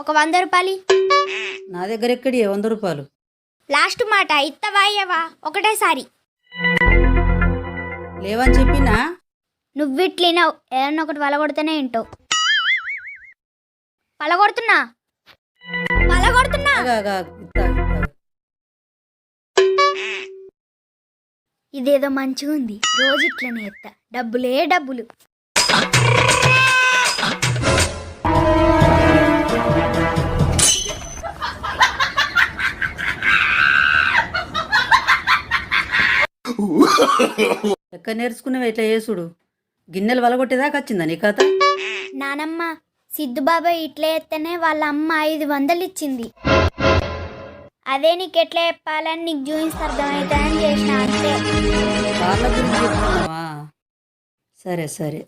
ఒక వంద రూపాయలు నా దగ్గర ఎక్కడి వంద రూపాయలు? లాస్ట్ మాట ఇత్తవా అయ్యవా ఒకటేసారి లేవని చెప్పినా? నువ్వు ఇట్లినావు ఏదన్నా ఒకటి పలగొడితేనే వింటావు. పలగొడుతున్నా పలగొడుతున్నా ఆగు, ఆగు, ఆగు. ఇత్తా, ఇత్తా. ఇదేదో మంచిగా ఉంది రోజు ఇట్లనే ఎత్తా డబ్బులే డబ్బులు. ఎక్కడ నేర్చుకున్నావు? ఇట్లా చేసుడు? గిన్నెలు వలగొట్టేదాకా వచ్చిందా నీ కథ నానమ్మ సిద్ధుబాబాయ్ ఇట్లా ఎత్తనే వాళ్ళ అమ్మ ఐదు వందలు ఇచ్చింది. అదే నీకు ఎట్లా చెప్పాలని నీకు చూపిస్తే అర్థమవుతుందని చేసిన అంతే. వాళ్ళ గురించి చెప్తున్నావా? సరే సరే.